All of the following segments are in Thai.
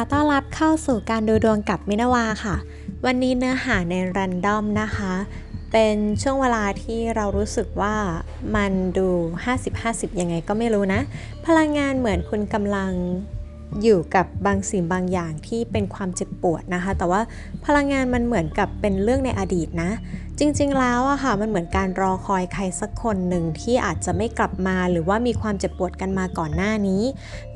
ะต้อนรับเข้าสู่การดูดวงกับมินาวาค่ะ วันนี้เนื้อหาในรันดอมนะคะ เป็นช่วงเวลาที่เรารู้สึกว่ามันดู 50-50 ยังไงก็ไม่รู้นะ พลังงานเหมือนคุณกำลัง อยู่กับบางสิ่งบางอย่างที่เป็นความเจ็บปวดนะคะ แต่ว่าพลังงานมันเหมือนกับเป็นเรื่องในอดีตนะ จริงๆแล้วอะค่ะ มันเหมือนการรอคอยใครสักคนหนึ่งที่อาจจะไม่กลับมา หรือว่ามีความเจ็บปวดกันมาก่อนหน้านี้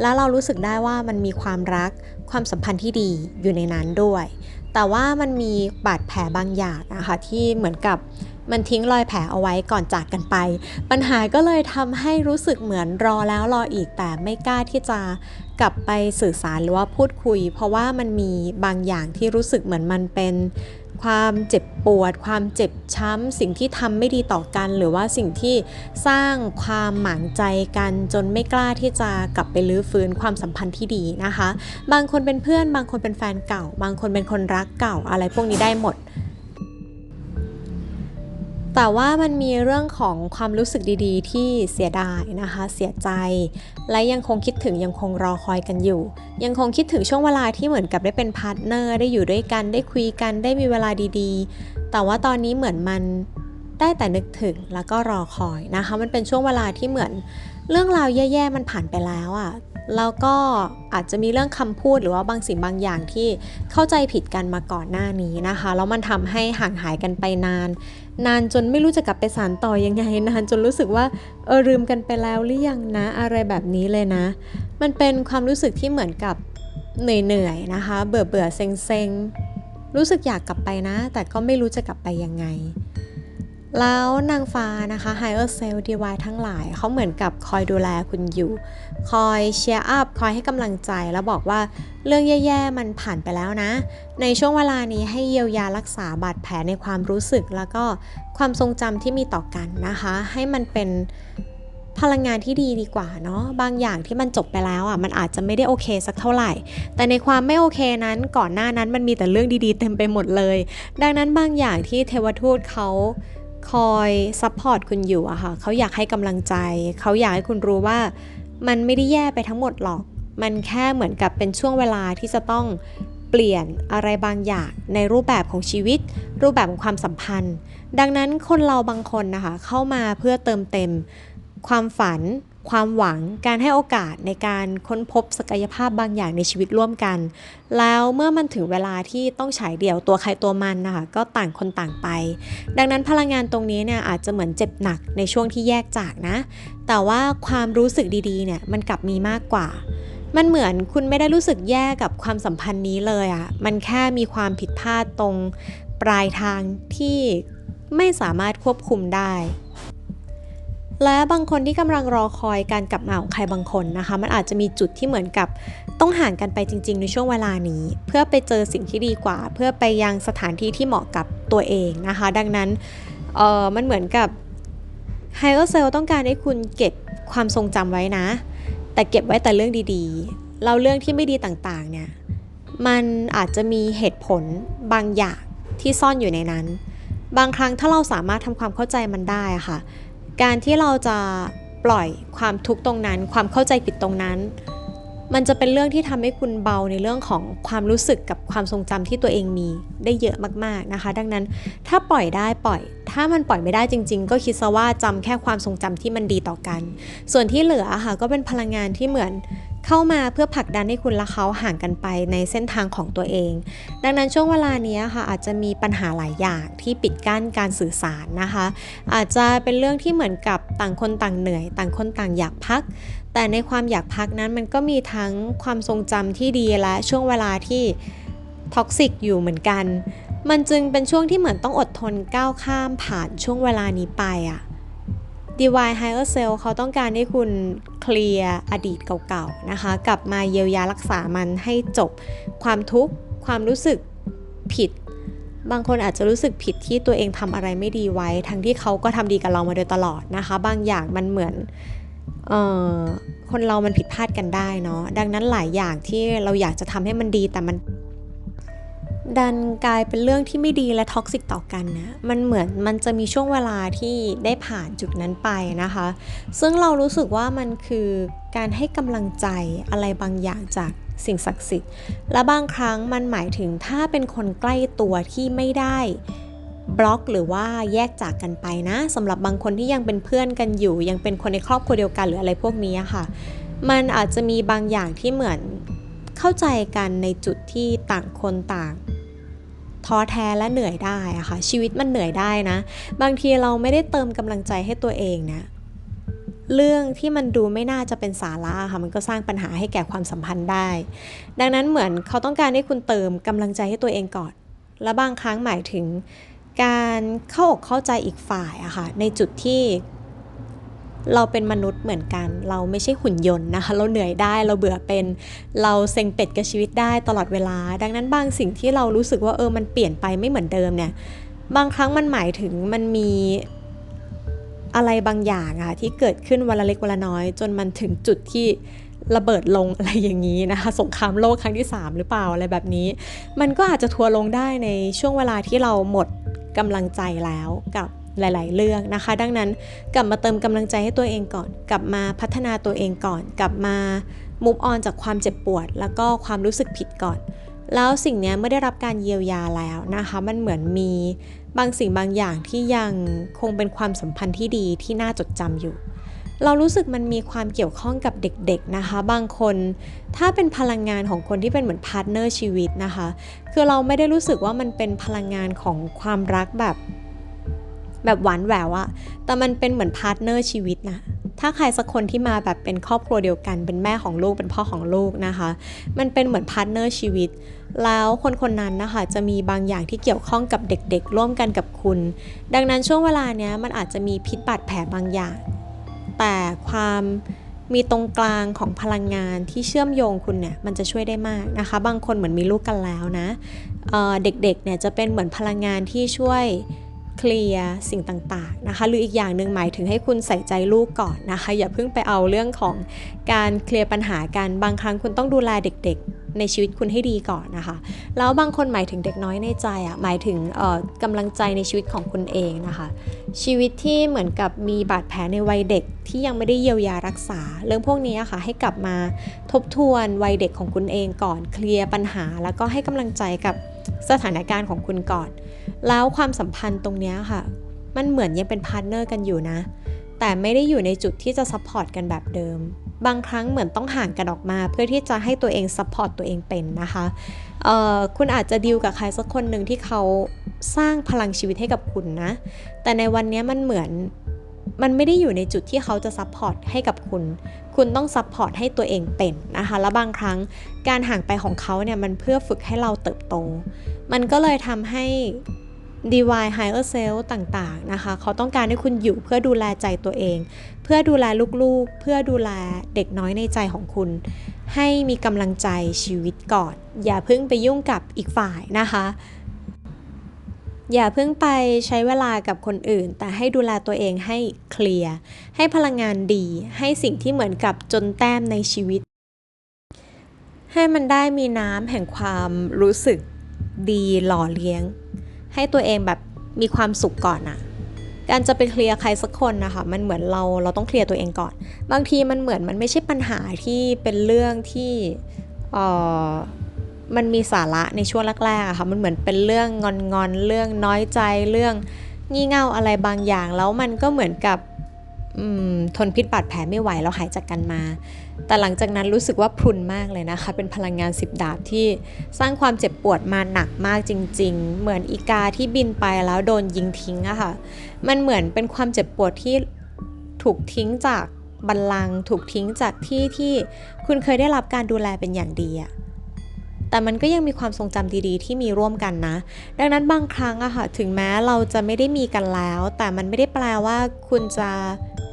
แล้วเรารู้สึกได้ว่ามันมีความรักความสัมพันธ์ที่ดีอยู่ในนั้นด้วย แต่ว่ามันมีบาดแผลบางอย่างนะคะที่เหมือนกับมันทิ้งรอยแผลเอาไว้ก่อนจากกันไป ปัญหาก็เลยทำให้รู้สึกเหมือนรอแล้วรออีกแต่ไม่กล้าที่จะ กลับไปสื่อสารหรือว่าพูดคุย เพราะว่ามันมีบางอย่างที่รู้สึกเหมือนมันเป็นความเจ็บปวด ความเจ็บช้ำ สิ่งที่ทำไม่ดีต่อกัน หรือว่าสิ่งที่สร้างความหมางใจกันจนไม่กล้าที่จะกลับไปลื้อฟื้นความสัมพันธ์ที่ดีนะคะ บางคนเป็นเพื่อน บางคนเป็นแฟนเก่า บางคนเป็นคนรักเก่าอะไรพวกนี้ได้หมด แต่ว่ามันมีเรื่องของความรู้สึกดีๆ ที่เสียดายนะคะ เสียใจ และยังคงคิดถึงยังคงรอคอยกันอยู่ ยังคงคิดถึงช่วงเวลาที่เหมือนกับได้เป็นพาร์ทเนอร์ได้อยู่ด้วยกันได้คุยกันได้มีเวลาดีๆ แต่ว่าตอนนี้เหมือนมันได้แต่นึกถึงแล้วก็รอคอยนะคะ มันเป็นช่วงเวลาที่เหมือนเรื่องราวแย่ๆมันผ่านไปแล้วอะ่ะแล้วก็อาจจะมีเรื่องคำพูดหรือว่าบางสิ่งบางอย่างที่เข้าใจผิดกันมาก่อนหน้านี้นะคะ แล้วมันทำให้ห่างหายกันไปนาน นานจนไม่รู้จะกลับไปสานต่อยังไง นานจนรู้สึกว่าเออลืมกันไปแล้วหรือยังนะ อะไรแบบนี้เลยนะ มันเป็นความรู้สึกที่เหมือนกับเหนื่อยๆนะคะ เบื่อเบื่อเซ็งเซ็งรู้สึกอยากกลับไปนะ แต่ก็ไม่รู้จะกลับไปยังไง แล้วนางฟ้านะคะ Higher Self Divine ทั้งหลาย เขาเหมือนกับคอยดูแลคุณอยู่ คอยเชียร์อัพ คอยให้กำลังใจ แล้วบอกว่าเรื่องแย่ๆ มันผ่านไปแล้วนะ ในช่วงเวลานี้ให้เยียวยารักษาบาดแผลในความรู้สึก แล้วก็ความทรงจำที่มีต่อกันนะคะ ให้มันเป็นพลังงานที่ดีดีกว่าเนาะบางอย่างที่มันจบไปแล้วอะมันอาจจะไม่ได้โอเคสักเท่าไหร่ แต่ในความไม่โอเคนั้นก่อนหน้านั้นมันมีแต่เรื่องดีๆ เต็มไปหมดเลย ดังนั้นบางอย่างที่เทวทูตเขา คอยซัพพอร์ตคุณอยู่อะค่ะเขาอยากให้กำลังใจ เขาอยากให้คุณรู้ว่า มันไม่ได้แย่ไปทั้งหมดหรอก มันแค่เหมือนกับเป็นช่วงเวลาที่จะต้องเปลี่ยนอะไรบางอย่างในรูปแบบของชีวิต รูปแบบของความสัมพันธ์ ดังนั้นคนเราบางคนนะคะ เข้ามาเพื่อเติมเต็ม ความฝัน ความหวังการให้โอกาสในการค้นพบศักยภาพบางอย่างในชีวิตร่วมกัน แล้วเมื่อมันถึงเวลาที่ต้องฉายเดี่ยวตัวใครตัวมันนะคะก็ต่างคนต่างไป ดังนั้นพลังงานตรงนี้เนี่ยอาจจะเหมือนเจ็บหนักในช่วงที่แยกจากนะ แต่ว่าความรู้สึกดีๆเนี่ยมันกลับมีมากกว่า มันเหมือนคุณไม่ได้รู้สึกแย่กับความสัมพันธ์นี้เลยอะ่ะมันแค่มีความผิดพลาดตรงปลายทางที่ไม่สามารถควบคุมได้ และบางคนที่กำลังรอคอยการกลับมาของใครบางคนนะคะ มันอาจจะมีจุดที่เหมือนกับต้องห่างกันไปจริง ๆ ในช่วงเวลานี้ เพื่อไปเจอสิ่งที่ดีกว่า เพื่อไปยังสถานที่ที่เหมาะกับตัวเองนะคะ ดังนั้นเออมันเหมือนกับไฮเออร์เซลต้องการให้คุณเก็บความทรงจำไว้นะ แต่เก็บไว้แต่เรื่องดีๆ เราเรื่องที่ไม่ดีต่างๆเนี่ยมันอาจจะมีเหตุผลบางอย่างที่ซ่อนอยู่ในนั้น บางครั้งถ้าเราสามารถทำความเข้าใจมันได้ค่ะ การที่เราจะปล่อยความทุกข์ตรงนั้น ความเข้าใจผิดตรงนั้น มันจะเป็นเรื่องที่ทำให้คุณเบาในเรื่องของความรู้สึกกับความทรงจำที่ตัวเองมีได้เยอะมากๆนะคะ ดังนั้นถ้าปล่อยได้ปล่อย ถ้ามันปล่อยไม่ได้จริง ๆ ก็คิดซะว่าจำแค่ความทรงจำที่มันดีต่อกัน ส่วนที่เหลือค่ะก็เป็นพลังงานที่เหมือน เข้ามาเพื่อผลักดันให้คุณและเขาห่างกันไปในเส้นทางของตัวเอง ดังนั้นช่วงเวลานี้ค่ะอาจจะมีปัญหาหลายอย่างที่ปิดกั้นการสื่อสารนะคะ อาจจะเป็นเรื่องที่เหมือนกับต่างคนต่างเหนื่อย ต่างคนต่างอยากพัก แต่ในความอยากพักนั้นมันก็มีทั้งความทรงจำที่ดีและช่วงเวลาที่ท็อกซิกอยู่เหมือนกัน มันจึงเป็นช่วงที่เหมือนต้องอดทนก้าวข้ามผ่านช่วงเวลานี้ไปอะ Divine Higher Self เขาต้องการให้คุณเคลียร์อดีตเก่าๆนะคะ กลับมาเยียวยารักษามันให้จบความทุกข์ความรู้สึกผิด บางคนอาจจะรู้สึกผิดที่ตัวเองทำอะไรไม่ดีไว้ ทั้งที่เขาก็ทำดีกับเรามาโดยตลอดนะคะ บางอย่างมันเหมือนเออคนเรามันผิดพลาดกันได้เนาะดังนั้นหลายอย่างที่เราอยากจะทำให้มันดีแต่มัน ดันกลายเป็นเรื่องที่ไม่ดีและท็อกซิกต่อกันนะ มันเหมือนมันจะมีช่วงเวลาที่ได้ผ่านจุดนั้นไปนะคะ ซึ่งเรารู้สึกว่ามันคือการให้กำลังใจอะไรบางอย่างจากสิ่งศักดิ์สิทธิ์ และบางครั้งมันหมายถึงถ้าเป็นคนใกล้ตัวที่ไม่ได้บล็อกหรือว่าแยกจากกันไปนะสำหรับบางคนที่ยังเป็นเพื่อนกันอยู่ ยังเป็นคนในครอบครัวเดียวกันหรืออะไรพวกนี้ค่ะ มันอาจจะมีบางอย่างที่เหมือน เข้าใจกันในจุดที่ต่างคนต่างท้อแท้และเหนื่อยได้อะค่ะชีวิตมันเหนื่อยได้นะ บางทีเราไม่ได้เติมกำลังใจให้ตัวเองนะเรื่องที่มันดูไม่น่าจะเป็นสาระค่ะมันก็สร้างปัญหาให้แก่ความสัมพันธ์ได้ ดังนั้นเหมือนเขาต้องการให้คุณเติมกำลังใจให้ตัวเองก่อน และบางครั้งหมายถึงการเข้าอกเข้าใจอีกฝ่ายอะค่ะในจุดที่ เราเป็นมนุษย์เหมือนกัน เราไม่ใช่หุ่นยนต์นะคะ เราเหนื่อยได้ เราเบื่อเป็น เราเซ็งเป็ดกับชีวิตได้ตลอดเวลา ดังนั้นบางสิ่งที่เรารู้สึกว่าเออ มันเปลี่ยนไปไม่เหมือนเดิมเนี่ย บางครั้งมันหมายถึงมันมีอะไรบางอย่างอะที่เกิดขึ้นวันละเล็กวันละน้อย จนมันถึงจุดที่ระเบิดลงอะไรอย่างนี้นะคะ สงครามโลกครั้งที่ 3 หรือเปล่าอะไรแบบนี้ มันก็อาจจะทัวร์ลงได้ในช่วงเวลาที่เราหมดกำลังใจแล้วกับ หลาย ๆ เรื่องนะคะ ดังนั้นกลับมาเติมกำลังใจให้ตัวเองก่อน กลับมาพัฒนาตัวเองก่อน กลับมามุฟออนจากความเจ็บปวด แล้วก็ความรู้สึกผิดก่อน แล้วสิ่งนี้ไม่ได้รับการเยียวยาแล้วนะคะ มันเหมือนมีบางสิ่งบางอย่างที่ยังคงเป็นความสัมพันธ์ที่ดีที่น่าจดจำอยู่ เรารู้สึกมันมีความเกี่ยวข้องกับเด็กๆนะคะ บางคนถ้าเป็นพลังงานของคนที่เป็นเหมือนพาร์ทเนอร์ชีวิตนะคะ คือเราไม่ได้รู้สึกว่ามันเป็นพลังงานของความรักแบบ แบบหวานแหววอะแต่มันเป็นเหมือนพาร์ทเนอร์ชีวิตนะ ถ้าใครสักคนที่มาแบบเป็นครอบครัวเดียวกัน เป็นแม่ของลูก เป็นพ่อของลูกนะคะ มันเป็นเหมือนพาร์ทเนอร์ชีวิต แล้วคนคนนั้นนะคะ จะมีบางอย่างที่เกี่ยวข้องกับเด็กๆ ร่วมกันกับคุณ ดังนั้นช่วงเวลาเนี้ยมันอาจจะมีพิษบาดแผลบางอย่าง แต่ความมีตรงกลางของพลังงานที่เชื่อมโยงคุณเนี่ยมันจะช่วยได้มากนะคะ บางคนเหมือนมีลูกกันแล้วนะเเด็กๆเนี่ยจะเป็นเหมือนพลังงานที่ช่วย เคลียร์สิ่งต่างๆนะคะ หรืออีกอย่างหนึ่งหมายถึงให้คุณใส่ใจลูกก่อนนะคะ อย่าเพิ่งไปเอาเรื่องของการเคลียร์ปัญหากันบางครั้งคุณต้องดูแลเด็กๆ ในชีวิตคุณให้ดีก่อนนะคะ แล้วบางคนหมายถึงเด็กน้อยในใจอะหมายถึงกำลังใจในชีวิตของคุณเองนะคะ ชีวิตที่เหมือนกับมีบาดแผลในวัยเด็กที่ยังไม่ได้เยียวยารักษา เรื่องพวกนี้ค่ะให้กลับมาทบทวนวัยเด็กของคุณเองก่อนเคลียร์ปัญหา แล้วก็ให้กำลังใจกับสถานการณ์ของคุณก่อน แล้วความสัมพันธ์ตรงนี้ค่ะ มันเหมือนยังเป็นพาร์ทเนอร์กันอยู่นะ แต่ไม่ได้อยู่ในจุดที่จะซัพพอร์ตกันแบบเดิม บางครั้งเหมือนต้องห่างกันออกมา เพื่อที่จะให้ตัวเองซัพพอร์ตตัวเองเป็นนะคะคุณอาจจะดีลกับใครสักคนหนึ่งที่เขาสร้างพลังชีวิตให้กับคุณนะ แต่ในวันนี้มันเหมือนมันไม่ได้อยู่ในจุดที่เขาจะซัพพอร์ตให้กับคุณ คุณต้องซัพพอร์ตให้ตัวเองเป็นนะคะ แล้วบางครั้งการห่างไปของเขาเนี่ยมันเพื่อฝึกให้เราเติบโต มันก็เลยทำให้ Divine Higher Self ต่างๆนะคะเขาต้องการให้คุณอยู่เพื่อดูแลใจตัวเอง เพื่อดูแลลูกๆ เพื่อดูแลเด็กน้อยในใจของคุณ ให้มีกำลังใจชีวิตก่อน อย่าเพิ่งไปยุ่งกับอีกฝ่ายนะคะ อย่าเพิ่งไปใช้เวลากับคนอื่น แต่ให้ดูแลตัวเองให้เคลียร์ให้พลังงานดี ให้สิ่งที่เหมือนกับจนแต้มในชีวิต ให้มันได้มีน้ำแห่งความรู้สึกดีหล่อเลี้ยง ให้ตัวเองแบบมีความสุขก่อนอะการจะไปเคลียร์ใครสักคนนะคะมันเหมือนเราเราต้องเคลียร์ตัวเองก่อน บางทีมันเหมือนมันไม่ใช่ปัญหาที่เป็นเรื่องที่เอ่อมันมีสาระในช่วงแรกๆอะค่ะมันเหมือนเป็นเรื่องงอนๆเรื่องน้อยใจเรื่องงี่เง่าอะไรบางอย่าง แล้วมันก็เหมือนกับทนพิษบาดแผลไม่ไหวแล้วหายจากกันมา แต่หลังจากนั้นรู้สึกว่าพรุนมากเลยนะคะ เป็นพลังงานสิบดาบที่สร้างความเจ็บปวดมาหนักมากจริง ๆ เหมือนอีกาที่บินไปแล้วโดนยิงทิ้งอะค่ะ มันเหมือนเป็นความเจ็บปวดที่ถูกทิ้งจากบัลลังก์ถูกทิ้งจากที่ที่คุณเคยได้รับการดูแลเป็นอย่างดีอะแต่มันก็ยังมีความทรงจำดีๆ ที่มีร่วมกันนะ ดังนั้นบางครั้งอะค่ะ ถึงแม้เราจะไม่ได้มีกันแล้ว แต่มันไม่ได้แปลว่าคุณจะ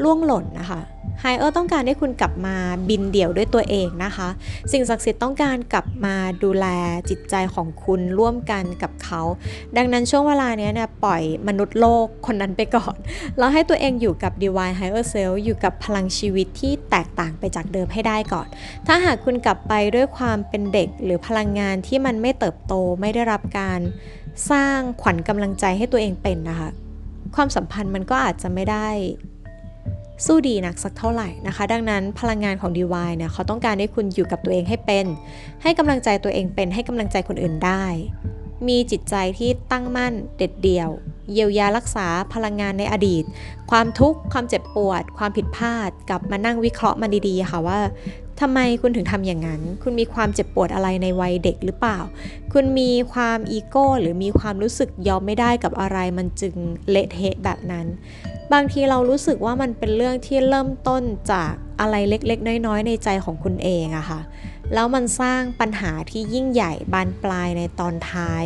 ล่วงหล่นนะคะ ไฮเออร์ต้องการให้คุณกลับมาบินเดี่ยวด้วยตัวเองนะคะ สิ่งศักดิ์สิทธิ์ต้องการกลับมาดูแลจิตใจของคุณร่วมกันกับเขา ดังนั้นช่วงเวลานี้เนี่ยปล่อยมนุษย์โลกคนนั้นไปก่อน แล้วให้ตัวเองอยู่กับ Divine Higher Self อยู่กับพลังชีวิตที่แตกต่างไปจากเดิมให้ได้ก่อน ถ้าหากคุณกลับไปด้วยความเป็นเด็กหรือพลังงานที่มันไม่เติบโตไม่ได้รับการสร้างขวัญกำลังใจให้ตัวเองเป็นนะคะ ความสัมพันธ์มันก็อาจจะไม่ได้ สู้ดีนักสักเท่าไหร่นะคะ ดังนั้นพลังงานของ DY เนี่ยเขาต้องการให้คุณอยู่กับตัวเองให้เป็น ให้กำลังใจตัวเองเป็นให้กำลังใจคนอื่นได้ มีจิตใจที่ตั้งมั่นเด็ดเดี่ยว เยียวยารักษาพลังงานในอดีต ความทุกข์ความเจ็บปวด ความผิดพลาดกลับมานั่งวิเคราะห์มันดีๆค่ะว่าทำไมคุณถึงทำอย่างนั้น คุณมีความเจ็บปวดอะไรในวัยเด็กหรือเปล่า คุณมีความอีโก้หรือมีความรู้สึกยอมไม่ได้กับอะไรมันจึงเละเทะแบบนั้น บางทีเรารู้สึกว่ามันเป็นเรื่องที่เริ่มต้นจากอะไรเล็กๆ น้อยๆ ในใจของคุณเองอะค่ะ แล้วมันสร้างปัญหาที่ยิ่งใหญ่บานปลายในตอนท้าย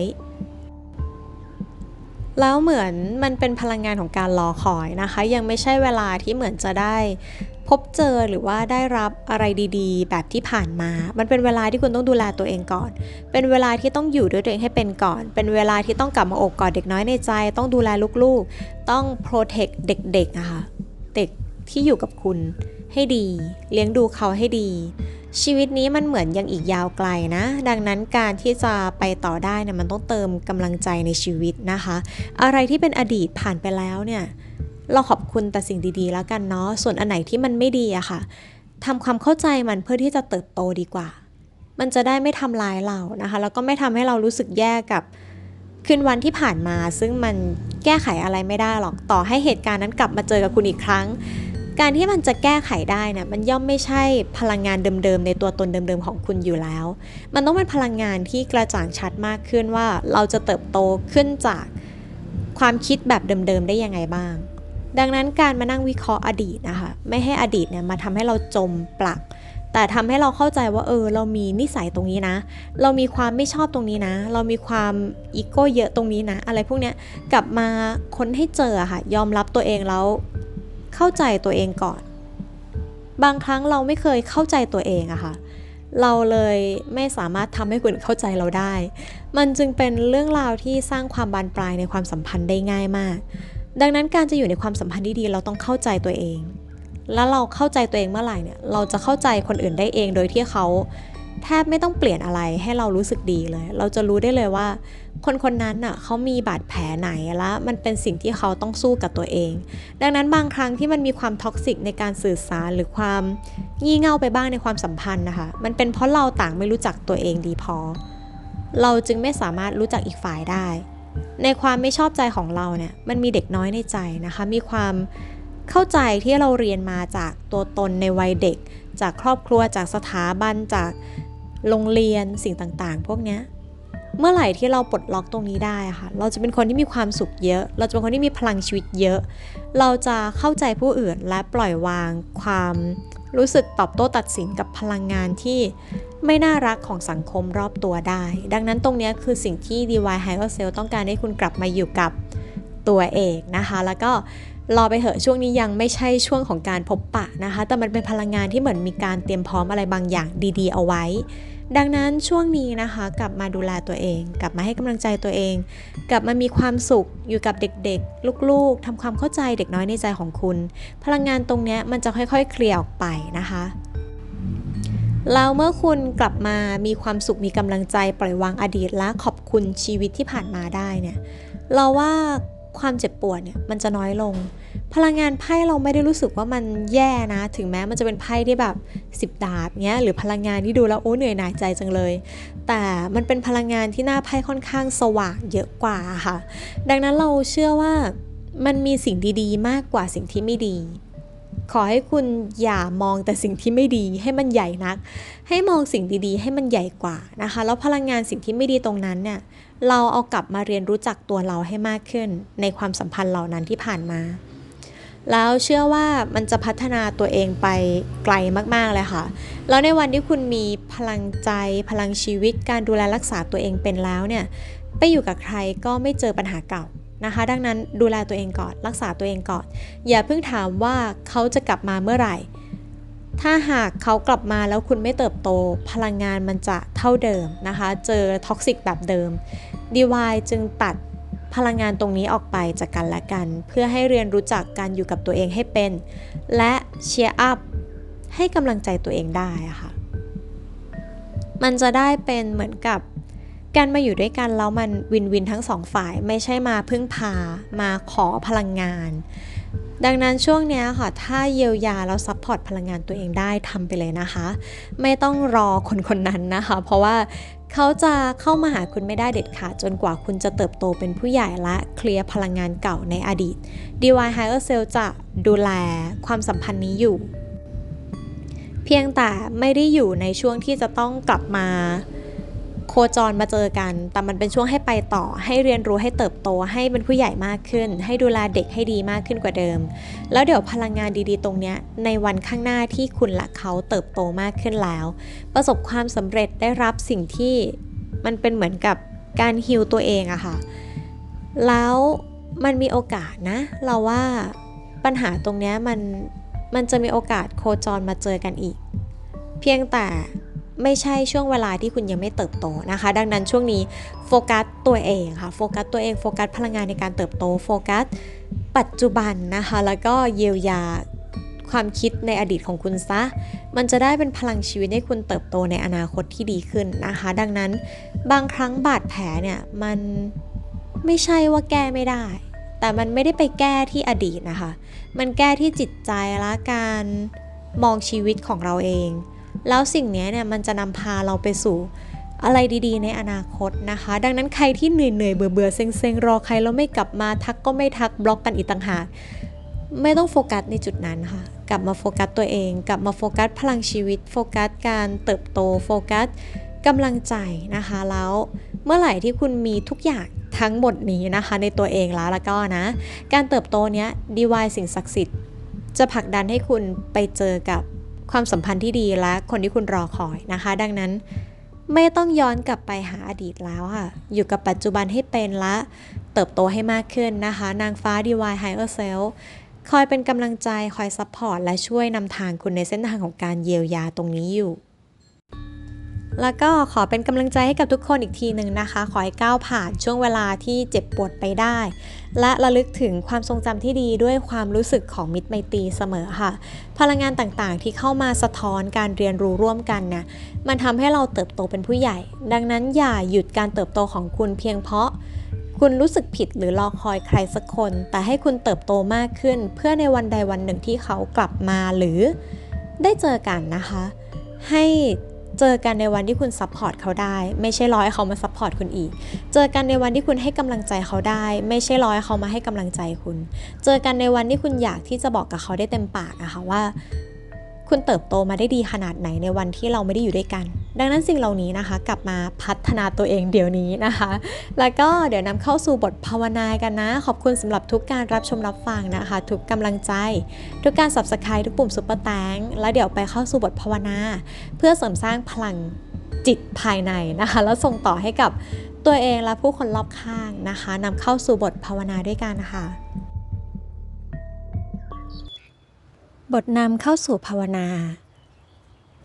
แล้วเหมือนมันเป็นพลังงานของการรอคอยนะคะ ยังไม่ใช่เวลาที่เหมือนจะได้ พบเจอหรือว่าได้รับอะไรดีๆ แบบที่ผ่านมา มันเป็นเวลาที่คุณต้องดูแลตัวเองก่อน เป็นเวลาที่ต้องอยู่ด้วยตัวเองให้เป็นก่อน เป็นเวลาที่ต้องกลับมาอบกอดเด็กน้อยในใจ ต้องดูแลลูกๆ ต้องโปรเทคเด็กๆอะค่ะ เด็กที่อยู่กับคุณให้ดี เลี้ยงดูเขาให้ดี ชีวิตนี้มันเหมือนยังอีกยาวไกลนะ ดังนั้นการที่จะไปต่อได้เนี่ยมันต้องเติมกำลังใจในชีวิตนะคะ อะไรที่เป็นอดีตผ่านไปแล้วเนี่ย เราขอบคุณแต่สิ่งดีๆ แล้วกันเนาะ ส่วนอันไหนที่มันไม่ดีอะค่ะทำความเข้าใจมันเพื่อที่จะเติบโตดีกว่า มันจะได้ไม่ทำลายเรานะคะ แล้วก็ไม่ทำให้เรารู้สึกแย่กับคืนวันที่ผ่านมา ซึ่งมันแก้ไขอะไรไม่ได้หรอก ต่อให้เหตุการณ์นั้นกลับมาเจอกับคุณอีกครั้ง การที่มันจะแก้ไขได้นะมันย่อมไม่ใช่พลังงานเดิมๆในตัวตนเดิมๆของคุณอยู่แล้ว มันต้องเป็นพลังงานที่กระจ่างชัดมากขึ้นว่าเราจะเติบโตขึ้นจากความคิดแบบเดิมๆได้ยังไงบ้าง ดังนั้นการมานั่งวิเคราะห์อดีตนะคะไม่ให้อดีตเนี่ยมาทำให้เราจมปลัก แต่ทำให้เราเข้าใจว่าเออเรามีนิสัยตรงนี้นะ เรามีความไม่ชอบตรงนี้นะ เรามีความอีโก้เยอะตรงนี้นะ อะไรพวกเนี้ยกลับมาค้นให้เจอค่ะ ยอมรับตัวเองแล้วเข้าใจตัวเองก่อน บางครั้งเราไม่เคยเข้าใจตัวเองอะค่ะเราเลยไม่สามารถทำให้คนเข้าใจเราได้ มันจึงเป็นเรื่องราวที่สร้างความบานปลายในความสัมพันธ์ได้ง่ายมาก ดังนั้นการจะอยู่ในความสัมพันธ์ที่ดีเราต้องเข้าใจตัวเอง แล้วเราเข้าใจตัวเองเมื่อไหร่เนี่ย เราจะเข้าใจคนอื่นได้เองโดยที่เขาแทบไม่ต้องเปลี่ยนอะไรให้เรารู้สึกดีเลย เราจะรู้ได้เลยว่า คนคนนั้นน่ะเขามีบาดแผลไหนแล้วมันเป็นสิ่งที่เขาต้องสู้กับตัวเอง ดังนั้นบางครั้งที่มันมีความท็อกซิกในการสื่อสารหรือความงี่เง่าไปบ้างในความสัมพันธ์นะคะ มันเป็นเพราะเราต่างไม่รู้จักตัวเองดีพอ เราจึงไม่สามารถรู้จักอีกฝ่ายได้ ในความไม่ชอบใจของเราเนี่ยมันมีเด็กน้อยในใจนะคะ มีความเข้าใจที่เราเรียนมาจากตัวตนในวัยเด็ก จากครอบครัวจากสถาบันจากโรงเรียนสิ่งต่างๆ พวกนี้เมื่อไหร่ที่เราปลดล็อกตรงนี้ได้ค่ะ เราจะเป็นคนที่มีความสุขเยอะ เราจะเป็นคนที่มีพลังชีวิตเยอะ เราจะเข้าใจผู้อื่นและปล่อยวางความ รู้สึกตอบโต้ตัดสินกับพลังงานที่ไม่น่ารักของสังคมรอบตัวได้ ดังนั้นตรงนี้คือสิ่งที่ DY h y g e r Cell ต้องการให้คุณกลับมาอยู่กับตัวเองนะคะ แล้วก็รอไปเหอะช่วงนี้ยังไม่ใช่ช่วงของการพบปะนะคะ แต่มันเป็นพลังงานที่เหมือนมีการเตรียมพร้อมอะไรบางอย่างดี ๆ เอาไว้ ดังนั้นช่วงนี้นะคะ กลับมาดูแลตัวเอง กลับมาให้กำลังใจตัวเอง กลับมามีความสุขอยู่กับเด็กๆ ลูกๆทำความเข้าใจเด็กน้อยในใจของคุณ พลังงานตรงนี้มันจะค่อยๆ เคลียร์ออกไปนะคะแล้วเมื่อคุณกลับมามีความสุขมีกำลังใจปล่อยวางอดีตและขอบคุณชีวิตที่ผ่านมาได้เนี่ยเราว่าความเจ็บปวดเนี่ยมันจะน้อยลง พลังงานไพ่เราไม่ได้รู้สึกว่ามันแย่นะ ถึงแม้มันจะเป็นไพ่ที่แบบสิบดาบเงี้ยหรือพลังงานที่ดูแล้วโอ้เหนื่อยหน่ายใจจังเลย แต่มันเป็นพลังงานที่หน้าไพ่ค่อนข้างสว่างเยอะกว่าค่ะ ดังนั้นเราเชื่อว่ามันมีสิ่งดีๆ มากกว่าสิ่งที่ไม่ดี ขอให้คุณอย่ามองแต่สิ่งที่ไม่ดีให้มันใหญ่นัก ให้มองสิ่งดีๆ ให้มันใหญ่กว่านะคะ แล้วพลังงานสิ่งที่ไม่ดีตรงนั้นเนี่ยเราเอากลับมาเรียนรู้จักตัวเราให้มากขึ้น ในความสัมพันธ์เหล่านั้นที่ผ่านมา แล้วเชื่อว่ามันจะพัฒนาตัวเองไปไกลมากๆเลยค่ะ แล้วในวันที่คุณมีพลังใจ พลังชีวิตการดูแลรักษาตัวเองเป็นแล้วเนี่ยไปอยู่กับใครก็ไม่เจอปัญหาเก่านะคะ ดังนั้นดูแลตัวเองก่อนรักษาตัวเองก่อน อย่าเพิ่งถามว่าเขาจะกลับมาเมื่อไหร่ ถ้าหากเขากลับมาแล้วคุณไม่เติบโต พลังงานมันจะเท่าเดิมนะคะ เจอท็อกซิกแบบเดิม DY จึงตัด พลังงานตรงนี้ออกไปจากกันและกัน เพื่อให้เรียนรู้จักการอยู่กับตัวเองให้เป็น และเชียร์อัพให้กำลังใจตัวเองได้ค่ะ มันจะได้เป็นเหมือนกับการมาอยู่ด้วยกันแล้วมันวินวินทั้งสองฝ่ายไม่ใช่มาพึ่งพามาขอพลังงาน ดังนั้นช่วงเนี้ยค่ะ ถ้าเยียวยาแล้วซัพพอร์ตพลังงานตัวเองได้ทำไปเลยนะคะ ไม่ต้องรอคนคนนั้นนะคะ เพราะว่า เขาจะเข้ามาหาคุณไม่ได้เด็ดขาดจนกว่าคุณจะเติบโตเป็นผู้ใหญ่และเคลียร์พลังงานเก่าในอดีต DY Higher Self จะดูแลความสัมพันธ์นี้อยู่ เพียงแต่ไม่ได้อยู่ในช่วงที่จะต้องกลับมา โคจรมาเจอกัน แต่มันเป็นช่วงให้ไปต่อ ให้เรียนรู้ให้เติบโต ให้เป็นผู้ใหญ่มากขึ้น ให้ดูแลเด็กให้ดีมากขึ้นกว่าเดิม แล้วเดี๋ยวพลังงานดีๆ ตรงเนี้ย ในวันข้างหน้าที่คุณและเขาเติบโตมากขึ้นแล้ว ประสบความสำเร็จได้รับสิ่งที่มันเป็นเหมือนกับการฮิวตัวเองอะค่ะ แล้วมันมีโอกาสนะ เราว่าปัญหาตรงเนี้ยมันมันจะมีโอกาสโคจรมาเจอกันอีก เพียงแต่ ไม่ใช่ช่วงเวลาที่คุณยังไม่เติบโตนะคะ ดังนั้นช่วงนี้โฟกัสตัวเองค่ะ โฟกัสตัวเอง โฟกัสพลังงานในการเติบโต โฟกัสปัจจุบันนะคะ แล้วก็เยียวยาความคิดในอดีตของคุณซะ มันจะได้เป็นพลังชีวิตให้คุณเติบโตในอนาคตที่ดีขึ้นนะคะ ดังนั้นบางครั้งบาดแผลเนี่ยมันไม่ใช่ว่าแก้ไม่ได้ แต่มันไม่ได้ไปแก้ที่อดีตนะคะ มันแก้ที่จิตใจและการมองชีวิตของเราเอง แล้วสิ่งนี้เนี่ยมันจะนำพาเราไปสู่อะไรดีๆ ในอนาคตนะคะ ดังนั้นใครที่เหนื่อยๆเบื่อๆเซ็งๆรอใครแล้วไม่กลับมาทักก็ไม่ทักบล็อกกันอีกต่างหากไม่ต้องโฟกัสในจุดนั้นค่ะ กลับมาโฟกัสตัวเอง กลับมาโฟกัสพลังชีวิต โฟกัสการเติบโต โฟกัสกำลังใจนะคะ แล้วเมื่อไหร่ที่คุณมีทุกอย่างทั้งหมดนี้นะคะในตัวเองแล้วแล้วก็นะ การเติบโตเนี้ยดีวายสิ่งศักดิ์สิทธิ์จะผลักดันให้คุณไปเจอกับ ความสัมพันธ์ที่ดีและคนที่คุณรอคอยนะคะ ดังนั้นไม่ต้องย้อนกลับไปหาอดีตแล้วค่ะ อยู่กับปัจจุบันให้เป็นและเติบโตให้มากขึ้นนะคะ นางฟ้า DY Higher Self คอยเป็นกำลังใจ คอยซัพพอร์ต และช่วยนำทางคุณในเส้นทางของการเยียวยาตรงนี้อยู่ แล้วก็ขอเป็นกำลังใจให้กับทุกคนอีกทีหนึ่งนะคะ ขอให้ก้าวผ่านช่วงเวลาที่เจ็บปวดไปได้ และระลึกถึงความทรงจำที่ดีด้วยความรู้สึกของมิตรไมตรีเสมอค่ะ พลังงานต่างๆ ที่เข้ามาสะท้อนการเรียนรู้ร่วมกันเนี่ยมันทำให้เราเติบโตเป็นผู้ใหญ่ ดังนั้นอย่าหยุดการเติบโตของคุณเพียงเพราะคุณรู้สึกผิดหรือรอคอยใครสักคน แต่ให้คุณเติบโตมากขึ้น เพื่อในวันใดวันหนึ่งที่เขากลับมาหรือได้เจอกันนะคะ ให้ เจอกันในวันที่คุณซัพพอร์ตเขาได้ ไม่ใช่รอให้เขามาซัพพอร์ตคุณอีก เจอกันในวันที่คุณให้กำลังใจเขาได้ ไม่ใช่รอให้เขามาให้กำลังใจคุณ เจอกันในวันที่คุณอยากที่จะบอกกับเขาได้เต็มปากอะค่ะว่า คุณเติบโตมาได้ดีขนาดไหนในวันที่เราไม่ได้อยู่ด้วยกัน ดังนั้นสิ่งเหล่านี้นะคะ กลับมาพัฒนาตัวเองเดี๋ยวนี้นะคะ แล้วก็เดี๋ยวนำเข้าสู่บทภาวนากันนะ ขอบคุณสำหรับทุกการรับชมรับฟังนะคะ ทุกกำลังใจ ทุกการสับสกายทุกปุ่มซุปเปอร์แตงแล้วเดี๋ยวไปเข้าสู่บทภาวนา เพื่อเสริมสร้างพลังจิตภายในนะคะ แล้วส่งต่อให้กับตัวเองและผู้คนรอบข้างนะคะนำเข้าสู่บทภาวนาด้วยกันนะคะ บทนำเข้าสู่ภาวนา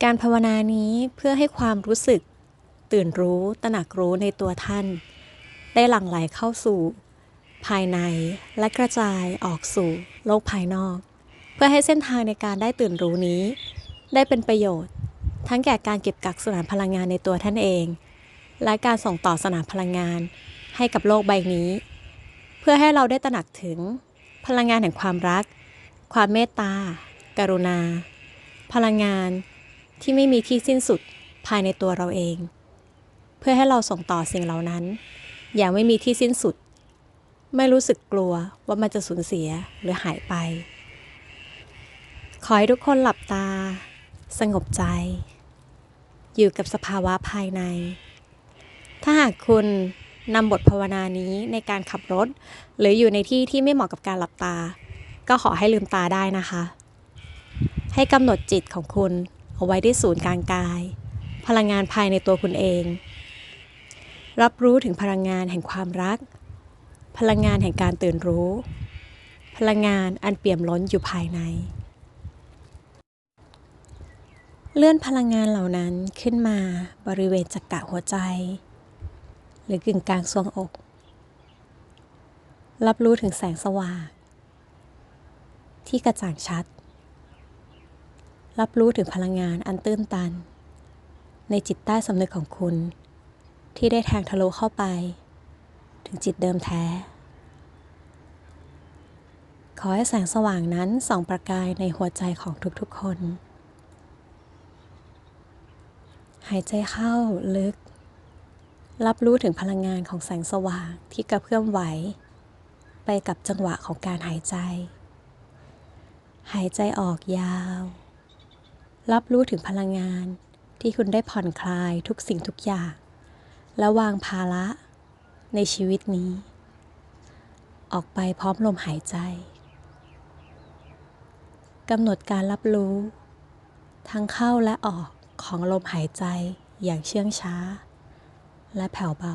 การภาวนานี้เพื่อให้ความรู้สึก ตื่นรู้ตระหนักรู้ในตัวท่าน ได้หลั่งไหลเข้าสู่ ภายในและกระจายออกสู่โลกภายนอก เพื่อให้เส้นทางในการได้ตื่นรู้นี้ ได้เป็นประโยชน์ ทั้งแก่การเก็บกักสนามพลังงานในตัวท่านเอง และการส่งต่อสนามพลังงานให้กับโลกใบนี้ เพื่อให้เราได้ตระหนักถึงพลังงานแห่งความรัก ความเมตตา กรุณา พลังงานที่ไม่มีที่สิ้นสุดภายในตัวเราเอง เพื่อให้เราส่งต่อสิ่งเหล่านั้น อย่างไม่มีที่สิ้นสุด ไม่รู้สึกกลัวว่ามันจะสูญเสียหรือหายไป ขอให้ทุกคนหลับตา สงบใจ อยู่กับสภาวะภายใน ถ้าหากคุณนำบทภาวนานี้ในการขับรถ หรืออยู่ในที่ที่ไม่เหมาะกับการหลับตา ก็ขอให้ลืมตาได้นะคะ ให้กำหนดจิตของคุณเอาไว้ที่ศูนย์กลางกาย พลังงานภายในตัวคุณเอง รับรู้ถึงพลังงานแห่งความรัก พลังงานแห่งการตื่นรู้ พลังงานอันเปี่ยมล้นอยู่ภายใน เลื่อนพลังงานเหล่านั้นขึ้นมาบริเวณจักระหัวใจ หรือกึ่งกลางทรวงอก รับรู้ถึงแสงสว่างที่กระจ่างชัด รับรู้ถึงพลังงานอันตื้นตัน ในจิตใต้สำนึกของคุณ ที่ได้แทงทะลุเข้าไป ถึงจิตเดิมแท้ ขอให้แสงสว่างนั้นส่องประกายในหัวใจของทุกๆคน หายใจเข้าลึก รับรู้ถึงพลังงานของแสงสว่างที่กระเพื่อมไหว ไปกับจังหวะของการหายใจหายใจออกยาว รับรู้ถึงพลังงานที่คุณได้ผ่อนคลายทุกสิ่งทุกอย่าง และวางภาระในชีวิตนี้ ออกไปพร้อมลมหายใจกำหนดการรับรู้ ทั้งเข้าและออกของลมหายใจอย่างเชื่องช้า และแผ่วเบา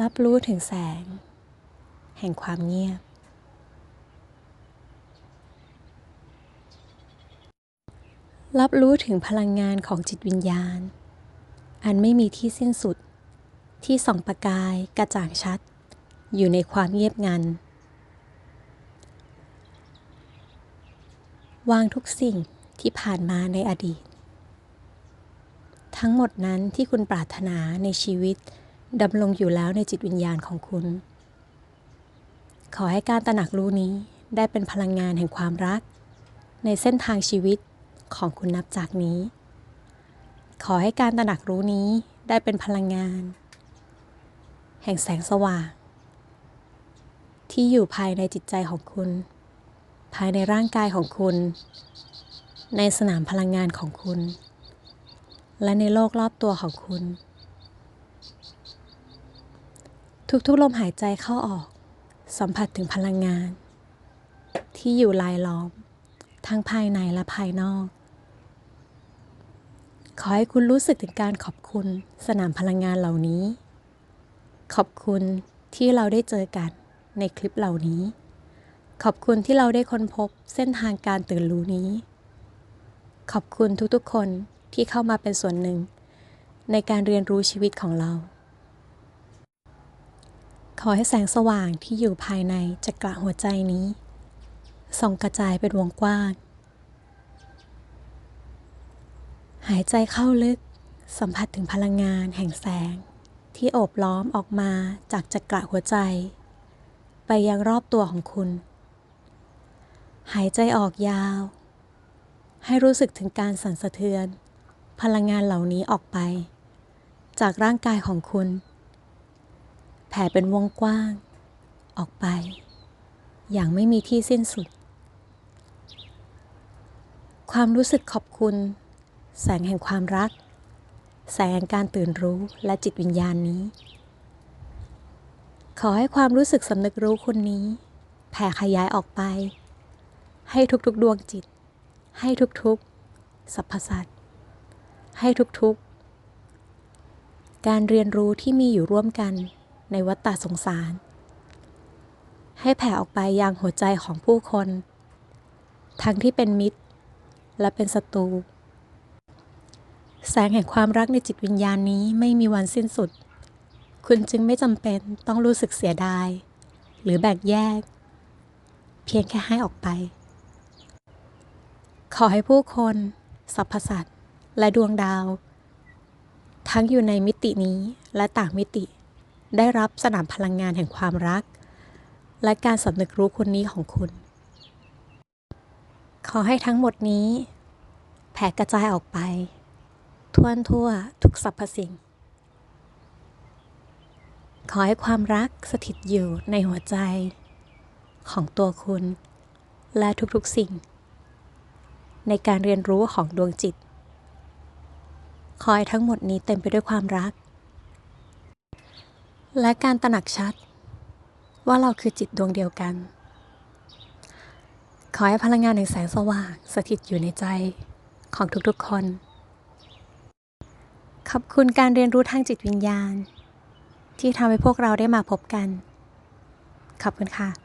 รับรู้ถึงแสง ห่งความเงียบ รับรู้ถึงพลังงานของจิตวิญญาณ อันไม่มีที่สิ้นสุด ที่ส่องประกายกระจ่างชัด อยู่ในความเงียบงัน วางทุกสิ่งที่ผ่านมาในอดีต ทั้งหมดนั้นที่คุณปรารถนาในชีวิตดำรงอยู่แล้วในจิตวิญญาณของคุณ ขอให้การตระหนักรู้นี้ได้เป็นพลังงานแห่งความรัก ในเส้นทางชีวิตของคุณนับจากนี้ ขอให้การตระหนักรู้นี้ได้เป็นพลังงาน แห่งแสงสว่าง ที่อยู่ภายในจิตใจของคุณ ภายในร่างกายของคุณ ในสนามพลังงานของคุณ และในโลกรอบตัวของคุณ ทุกๆลมหายใจเข้าออก สัมผัสถึงพลังงาน ที่อยู่ลายล้อม ทั้งภายในและภายนอก ขอให้คุณรู้สึกถึงการขอบคุณสนามพลังงานเหล่านี้ ขอบคุณที่เราได้เจอกันในคลิปเหล่านี้ ขอบคุณที่เราได้ค้นพบเส้นทางการตื่นรู้นี้ ขอบคุณทุกๆคนที่เข้ามาเป็นส่วนหนึ่ง ในการเรียนรู้ชีวิตของเรา อให้แสงสว่างที่อยู่ภายในจักระหัวใจนี้ส่องกระจายเป็นวงกว้าง หายใจเข้าลึกสัมผัสถึงพลังงานแห่งแสง ที่โอบล้อมออกมาจากจักระหัวใจ ไปยังรอบตัวของคุณ หายใจออกยาว ให้รู้สึกถึงการสั่นสะเทือน พลังงานเหล่านี้ออกไป จากร่างกายของคุณ ผ่เป็นวงกว้าง ออกไป อย่างไม่มีที่สิ้นสุด ความรู้สึกขอบคุณ แสงแห่งความรัก แสงแห่งการตื่นรู้และจิตวิญญาณนี้ ขอให้ความรู้สึกสำนึกรู้คุณนี้ แผ่ขยายออกไป ให้ทุกๆดวงจิต ให้ทุกๆสรรพสัตว์ให้ทุกๆการเรียนรู้ที่มีอยู่ร่วมกัน ในวัฏฏะสงสาร ให้แผ่ออกไปยังหัวใจของผู้คน ทั้งที่เป็นมิตร และเป็นศัตรู แสงแห่งความรักในจิตวิญญาณนี้ไม่มีวันสิ้นสุด คุณจึงไม่จำเป็นต้องรู้สึกเสียดาย หรือแบ่งแยก เพียงแค่ให้ออกไป ขอให้ผู้คนสรรพสัตว์และดวงดาว ทั้งอยู่ในมิตินี้และต่างมิติ ได้รับสนามพลังงานแห่งความรัก และการสำนึกรู้คนนี้ของคุณ ขอให้ทั้งหมดนี้ แผ่กระจายออกไป ทั่วทั่วทุกสรรพสิ่ง ขอให้ความรักสถิตอยู่ในหัวใจ ของตัวคุณ และทุกๆสิ่ง ในการเรียนรู้ของดวงจิตขอให้ทั้งหมดนี้เต็มไปด้วยความรัก และการตระหนักชัด ว่าเราคือจิตดวงเดียวกัน ขอให้พลังงานแห่งแสงสว่างสถิตอยู่ในใจของทุกๆคน ขอบคุณการเรียนรู้ทางจิตวิญญาณ ที่ทำให้พวกเราได้มาพบกัน ขอบคุณค่ะ